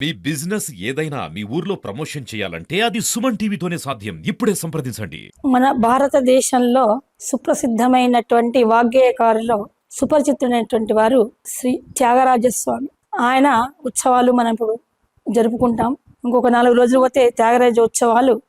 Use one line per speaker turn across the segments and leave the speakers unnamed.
మీ business ఏదైనా మీ ఊర్లో promotion చేయాలంటే అది సుమన్ టీవీతోనే సాధ్యం. ఇప్పుడే సంప్రదించండి.
మన భారతదేశంలో సుప్రసిద్ధమైనటువంటి వాగ్గేయకారులో సుపరిచితుడైనటువంటి వారు శ్రీ త్యాగరాజస్వామి. ఆయన ఉత్సవాలు మనం ఇప్పుడు జరుపుకుంటాం. ఇంకొక నాలుగు రోజులు పోతే త్యాగరాజ ఉత్సవాలు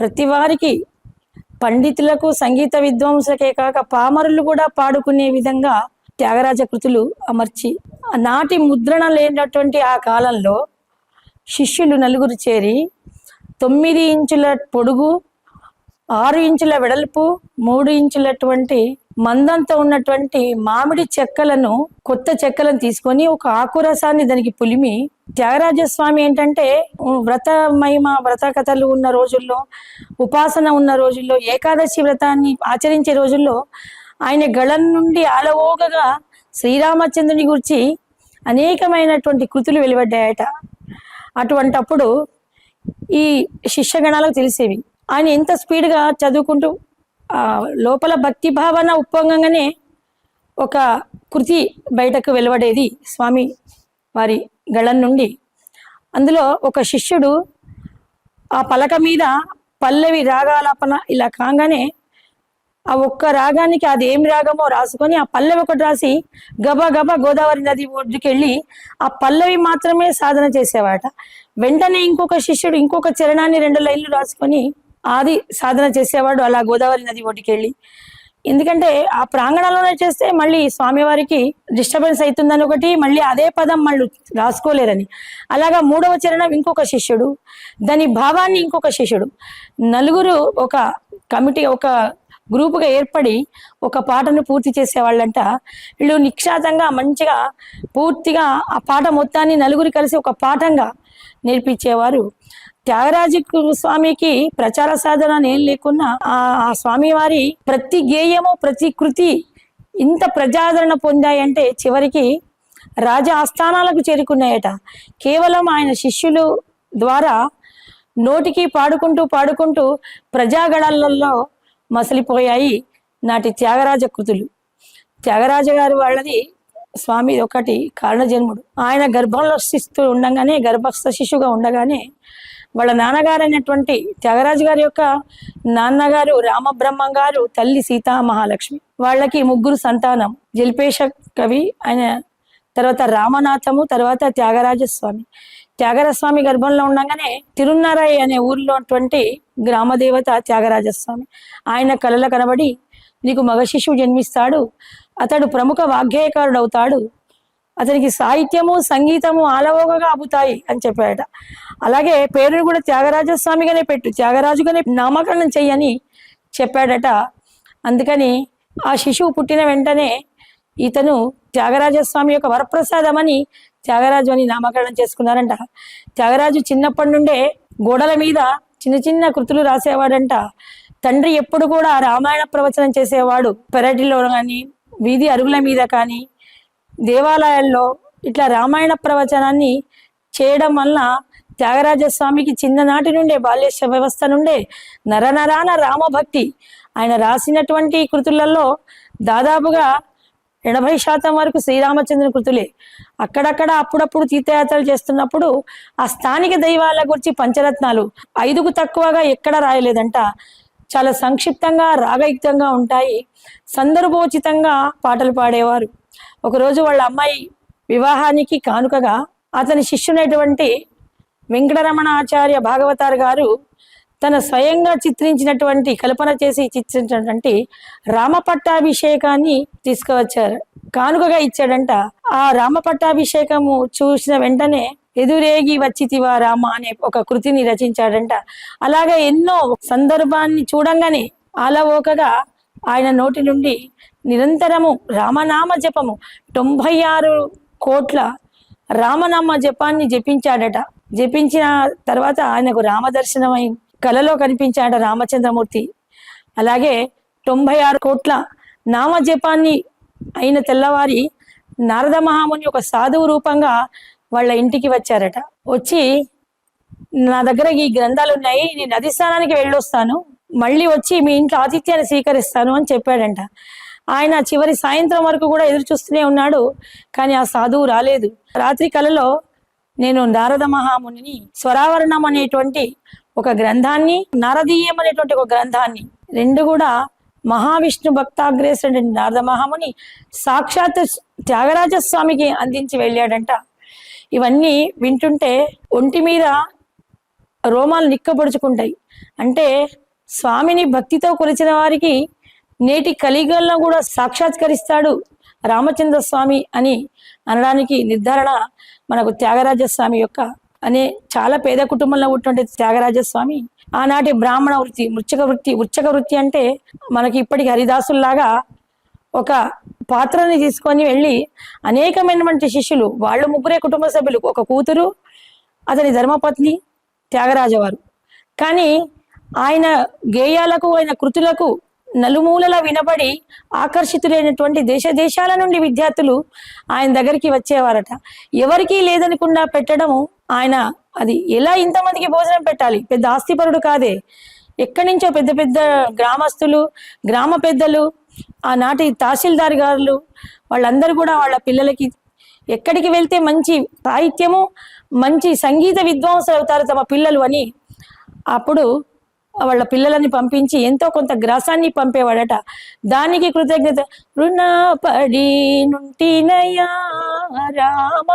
ప్రతి వారికి పండితులకు సంగీత విద్వాంసులకే కాక పామరులు కూడా పాడుకునే విధంగా త్యాగరాజ కృతులు అమర్చి నాటి ముద్రణ లేనటువంటి ఆ కాలంలో శిష్యులు నలుగురు చేరి తొమ్మిది ఇంచుల పొడుగు ఆరు ఇంచుల వెడల్పు మూడు ఇంచులటువంటి మందంతో ఉన్నటువంటి మామిడి చెక్కలను కొత్త చెక్కలను తీసుకొని ఒక ఆకురసాన్ని దానికి పులిమి. త్యాగరాజస్వామి ఏంటంటే వ్రత మహిమ వ్రత కథలు ఉన్న రోజుల్లో ఉపాసన ఉన్న రోజుల్లో ఏకాదశి వ్రతాన్ని ఆచరించే రోజుల్లో ఆయన గళం నుండి అలవోగగా శ్రీరామచంద్రుని గురించి అనేకమైనటువంటి కృతులు వెలువడ్డాయట. అటువంటప్పుడు ఈ శిష్యగణాలకు తెలిసేవి. ఆయన ఎంత స్పీడ్గా చదువుకుంటూ లోపల భక్తి భావన ఉప్పొంగంగానే ఒక కృతి బయటకు వెలువడేది స్వామి వారి గళం నుండి. అందులో ఒక శిష్యుడు ఆ పలక మీద పల్లవి రాగాలాపన ఇలా కాగానే ఆ ఒక్క రాగానికి అది ఏం రాగమో రాసుకొని ఆ పల్లవి ఒకటి రాసి గబా గబా గోదావరి నది ఒడ్డుకెళ్ళి ఆ పల్లవి మాత్రమే సాధన చేసేవాట. వెంటనే ఇంకొక శిష్యుడు ఇంకొక చరణాన్ని రెండు లైన్లు రాసుకొని ఆది సాధన చేసేవాడు అలా గోదావరి నది ఒడ్డుకెళ్ళి ఎందుకంటే ఆ ప్రాంగణంలోనే చేస్తే మళ్ళీ స్వామివారికి డిస్టర్బెన్స్ అవుతుందని ఒకటి మళ్ళీ అదే పదం మళ్ళీ రాసుకోలేరని. అలాగా మూడవ చరణం ఇంకొక శిష్యుడు దాని భావాన్ని ఇంకొక శిష్యుడు. నలుగురు ఒక కమిటీ ఒక గ్రూపుగా ఏర్పడి ఒక పాటను పూర్తి చేసేవాళ్ళంట. వీళ్ళు నిక్షాతంగా మంచిగా పూర్తిగా ఆ పాట మొత్తాన్ని నలుగురు కలిసి ఒక పాఠంగా నేర్పించేవారు. త్యాగరాజు స్వామికి ప్రచార సాధన ఏం లేకున్నా ఆ స్వామివారి స్వామి వారి ప్రతి గేయము ప్రతి కృతి ఇంత ప్రజాదరణ పొందాయంటే చివరికి రాజ ఆస్థానాలకు చేరుకున్నాయట. కేవలం ఆయన శిష్యులు ద్వారా నోటికి పాడుకుంటూ పాడుకుంటూ ప్రజాగణాలలో మసలిపోయాయి నాటి త్యాగరాజ కృతులు. త్యాగరాజ గారు వాళ్ళది స్వామి ఒకటి కారణజన్ముడు. ఆయన గర్భంలో శిస్తూ ఉండగానే గర్భస్థ శిశువుగా ఉండగానే వాళ్ళ నాన్నగారైనటువంటి త్యాగరాజు గారి యొక్క నాన్నగారు రామబ్రహ్మం గారు తల్లి సీతా మహాలక్ష్మి వాళ్ళకి ముగ్గురు సంతానం. జల్పేశ కవి ఆయన తర్వాత రామనాథము తర్వాత త్యాగరాజస్వామి త్యాగరస్వామి గర్భంలో ఉండగానే తిరున్నారాయి అనే ఊర్లో ఉన్నటువంటి గ్రామదేవత త్యాగరాజస్వామి. ఆయన కళల కనబడి నీకు మగ శిశువు జన్మిస్తాడు అతడు ప్రముఖ వాగ్గేయకారుడు అవుతాడు అతనికి సాహిత్యము సంగీతము ఆలవోగగా అబుతాయి అని చెప్పాడట. అలాగే పేరును కూడా త్యాగరాజస్వామిగానే పెట్టు త్యాగరాజుగానే నామకరణం చెయ్యని చెప్పాడట. అందుకని ఆ శిశువు పుట్టిన వెంటనే ఇతను త్యాగరాజస్వామి యొక్క వరప్రసాదం అని త్యాగరాజు అని నామకరణం చేసుకున్నారంట. త్యాగరాజు చిన్నప్పటి నుండే గోడల మీద చిన్న చిన్న కృతులు రాసేవాడంట. తండ్రి ఎప్పుడు కూడా రామాయణ ప్రవచనం చేసేవాడు. పెరటిలో కానీ వీధి అరుగుల మీద కానీ దేవాలయాల్లో ఇట్లా రామాయణ ప్రవచనాన్ని చేయడం వలన త్యాగరాజస్వామికి చిన్ననాటి నుండే బాల్యశ వ్యవస్థ నుండే నరనరాన రామభక్తి. ఆయన రాసినటువంటి కృతులలో దాదాపుగా ఎనభై శాతం వరకు శ్రీరామచంద్ర కృతులే. అక్కడక్కడ అప్పుడప్పుడు తీర్థయాత్రలు చేస్తున్నప్పుడు ఆ స్థానిక దైవాల గురించి పంచరత్నాలు ఐదుకు తక్కువగా ఎక్కడ రాయలేదంట. చాలా సంక్షిప్తంగా రాగయుక్తంగా ఉంటాయి. సందర్భోచితంగా పాటలు పాడేవారు. ఒకరోజు వాళ్ళ అమ్మాయి వివాహానికి కానుకగా అతని శిష్యునైనటువంటి వెంకటరమణ ఆచార్య భాగవతార్ గారు తన స్వయంగా చిత్రించినటువంటి కల్పన చేసి చిత్రించినటువంటి రామపట్టాభిషేకాన్ని తీసుకువచ్చారు. కానుకగా ఇచ్చాడంట ఆ రామపట్టాభిషేకము చూసిన వెంటనే ఎదురేగి వచ్చితివా రామ అనే ఒక కృతిని రచించాడంట. అలాగే ఎన్నో సందర్భాన్ని చూడంగానే ఆలవోకగా ఆయన నోటి నుండి నిరంతరము రామనామ జపము తొంభై ఆరు కోట్ల రామనామ జపాన్ని జపించాడట. జపించిన తర్వాత ఆయనకు రామదర్శనమై కలలో కనిపించాడు రామచంద్రమూర్తి. అలాగే తొంభై ఆరు కోట్ల నామ జపాన్ని అయిన తెల్లవారి నారద మహాముని ఒక సాధువు రూపంగా వాళ్ళ ఇంటికి వచ్చారట. వచ్చి నా దగ్గర ఈ గ్రంథాలు ఉన్నాయి నేను నది స్నానానికి వెళ్ళొస్తాను మళ్ళీ వచ్చి మీ ఇంట్లో ఆతిథ్యాన్ని స్వీకరిస్తాను అని చెప్పాడంట. ఆయన చివరి సాయంత్రం వరకు కూడా ఎదురు చూస్తూనే ఉన్నాడు కానీ ఆ సాధువు రాలేదు. రాత్రి కలలో నేను నారద మహామునిని స్వరావరణం అనేటువంటి ఒక గ్రంథాన్ని నారదీయం అనేటువంటి ఒక గ్రంథాన్ని రెండు కూడా మహావిష్ణు భక్తాగ్రేసుడు నారద మహాముని సాక్షాత్ త్యాగరాజస్వామికి అందించి వెళ్ళాడంట. ఇవన్నీ వింటుంటే ఒంటి మీద రోమాలు నిక్కపొడుచుకుంటాయి అంటే స్వామిని భక్తితో కొలిచిన వారికి నేటి కలిగల్లో కూడా సాక్షాత్కరిస్తాడు రామచంద్ర స్వామి అని అనడానికి నిర్ధారణ మనకు త్యాగరాజ స్వామి యొక్క అనే చాలా పేద కుటుంబంలో ఉన్నటువంటి త్యాగరాజస్వామి ఆనాటి బ్రాహ్మణ వృత్తి మృచ్చక వృత్తి ఉచ్చక వృత్తి అంటే మనకి ఇప్పటికి హరిదాసుల్లాగా ఒక పాత్రని తీసుకొని వెళ్ళి అనేకమైనటువంటి శిష్యులు వాళ్ళు ముగ్గురే కుటుంబ సభ్యులు ఒక కూతురు అతని ధర్మపత్ని త్యాగరాజవారు కానీ ఆయన గేయాలకు ఆయన కృతులకు నలుమూలల వినబడి ఆకర్షితులైనటువంటి దేశ దేశాల నుండి విద్యార్థులు ఆయన దగ్గరికి వచ్చేవారట. ఎవరికీ లేదనకుండా పెట్టడము ఆయన అది ఎలా ఇంతమందికి భోజనం పెట్టాలి? పెద్ద ఆస్తిపరుడు కాదే. ఎక్కడి నుంచో పెద్ద పెద్ద గ్రామస్తులు గ్రామ పెద్దలు ఆనాటి తహసీల్దార్ గారులు వాళ్ళందరూ కూడా వాళ్ళ పిల్లలకి ఎక్కడికి వెళ్తే మంచి సాహిత్యము మంచి సంగీత విద్వాంసులు అవుతారు తమ పిల్లలు అని అప్పుడు వాళ్ళ పిల్లలని పంపించి ఎంతో కొంత గ్రాసాన్ని పంపేవాడట. దానికి కృతజ్ఞత. రుణపడి నుంటినయా రామ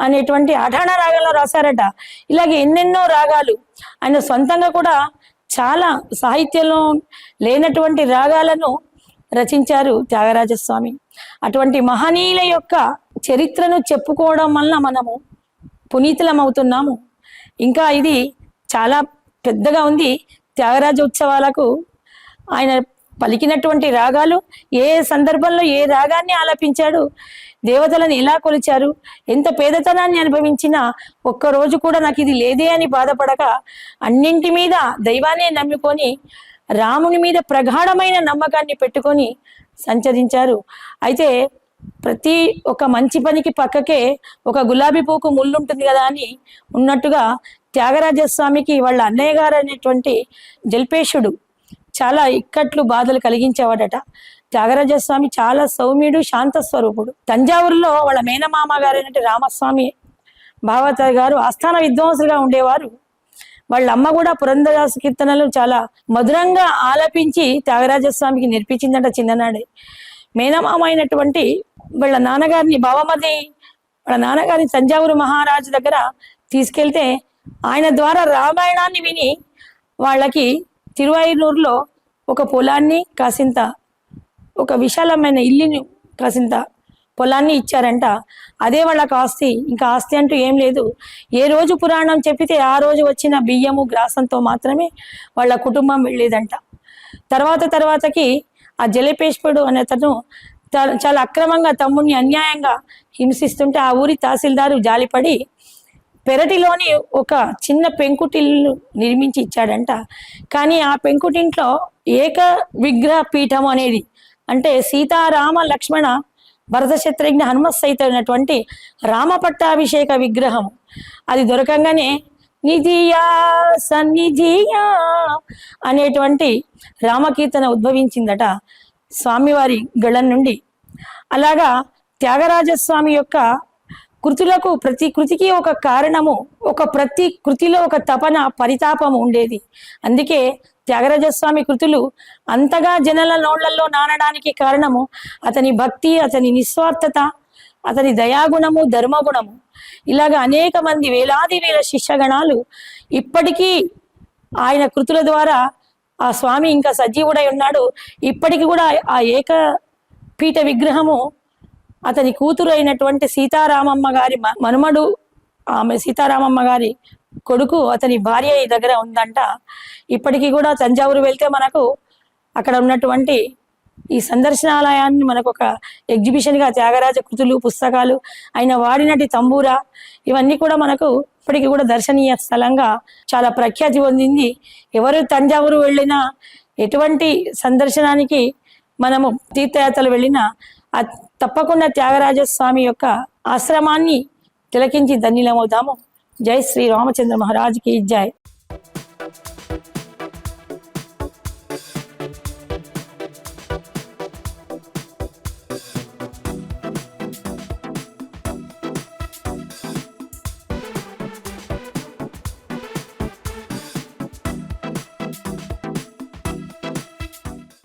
అనేటువంటి అఠాణ రాగంలో రాశారట. ఇలాగే ఎన్నెన్నో రాగాలు. ఆయన సొంతంగా కూడా చాలా సాహిత్యంలో లేనటువంటి రాగాలను రచించారు త్యాగరాజస్వామి. అటువంటి మహనీయుల యొక్క చరిత్రను చెప్పుకోవడం వలన మనము పునీతులం అవుతున్నాము ఇంకా ఇది చాలా పెద్దగా ఉంది. త్యాగరాజ ఉత్సవాలకు ఆయన పలికినటువంటి రాగాలు ఏ సందర్భంలో ఏ రాగాన్ని ఆలపించాడు దేవతలను ఎలా కొలిచారు ఎంత పేదతనాన్ని అనుభవించినా ఒక్క రోజు కూడా నాకు ఇది లేదే అని బాధపడక అన్నింటి మీద దైవాన్ని నమ్ముకొని రాముని మీద ప్రగాఢమైన నమ్మకాన్ని పెట్టుకొని సంచరించారు. అయితే ప్రతి ఒక మంచి పనికి పక్కకే ఒక గులాబీ పూకు ముళ్ళు ఉంటుంది కదా అని ఉన్నట్టుగా త్యాగరాజ స్వామికి వాళ్ళ అన్నయ్య గారు అనేటువంటి జల్పేశుడు చాలా ఇక్కట్లు బాధలు కలిగించేవాడట. త్యాగరాజ స్వామి చాలా సౌమ్యుడు శాంత స్వరూపుడు. తంజావూరులో వాళ్ళ మేనమామ గారు అయినటువంటి రామస్వామి భావత గారు ఆస్థాన విద్వాంసులుగా ఉండేవారు. వాళ్ళ అమ్మ కూడా పురంధరాస కీర్తనలు చాలా మధురంగా ఆలపించి త్యాగరాజ స్వామికి చిన్ననాడే. మేనమామ అయినటువంటి వాళ్ళ నాన్నగారిని బావమది వాళ్ళ నాన్నగారిని తంజావూరు మహారాజు దగ్గర తీసుకెళ్తే ఆయన ద్వారా రామాయణాన్ని విని వాళ్ళకి తిరువైనూరులో ఒక పొలాన్ని కాసింత ఒక విశాలమైన ఇల్లుని కాసింత పొలాన్ని ఇచ్చారంట. అదే వాళ్ళకి ఆస్తి. ఇంకా ఆస్తి అంటూ ఏం లేదు. ఏ రోజు పురాణం చెప్పితే ఆ రోజు వచ్చిన బియ్యము గ్రాసంతో మాత్రమే వాళ్ళ కుటుంబం వెళ్ళేదంట. తర్వాత తర్వాతకి ఆ జలపేశ్వరుడు అనే అతను చాలా అక్రమంగా తమ్ముడిని అన్యాయంగా హింసిస్తుంటే ఆ ఊరి తహసీల్దారు జాలిపడి పెరటిలోని ఒక చిన్న పెంకుటిల్లు నిర్మించి ఇచ్చాడంట. కానీ ఆ పెంకుటింట్లో ఏక విగ్రహ పీఠం అనేది అంటే సీతారామ లక్ష్మణ భరత శత్రుఘ్న హనుమత్ సైతమైనటువంటి రామపట్టాభిషేక విగ్రహం. అది దొరకంగానే నిధియా సన్నిధియా అనేటువంటి రామకీర్తన ఉద్భవించిందట స్వామివారి గళం నుండి. అలాగా త్యాగరాజస్వామి యొక్క కృతులకు ప్రతి కృతికి ఒక కారణము ఒక ప్రతి కృతిలో ఒక తపన పరితాపము ఉండేది. అందుకే త్యాగరాజస్వామి కృతులు అంతగా జనల నోళ్ళలో నానడానికి కారణము అతని భక్తి అతని నిస్వార్థత అతని దయాగుణము ధర్మగుణము. ఇలాగ అనేక మంది వేలాది వేల శిష్యగణాలు ఇప్పటికీ ఆయన కృతుల ద్వారా ఆ స్వామి ఇంకా సజీవుడై ఉన్నాడు. ఇప్పటికి కూడా ఆ ఏక పీఠ విగ్రహము అతని కూతురు అయినటువంటి సీతారామమ్మ గారి మనుమడు ఆమె సీతారామమ్మ గారి కొడుకు అతని భార్య ఈ దగ్గర ఉందంట. ఇప్పటికీ కూడా తంజావూరు వెళ్తే మనకు అక్కడ ఉన్నటువంటి ఈ సందర్శనాలయాన్ని మనకు ఒక ఎగ్జిబిషన్గా త్యాగరాజ కృతులు పుస్తకాలు ఆయన వాడినటి తంబూరా ఇవన్నీ కూడా మనకు ఇప్పటికీ కూడా దర్శనీయ స్థలంగా చాలా ప్రఖ్యాతి పొందింది. ఎవరు తంజావూరు వెళ్ళినా ఎటువంటి సందర్శనానికి మనము తీర్థయాత్రలు వెళ్ళినా తప్పకుండా త్యాగరాజ స్వామి యొక్క ఆశ్రమాన్ని తిలకించి ధన్యులమవుతాము జై శ్రీ రామచంద్ర మహారాజుకి జై.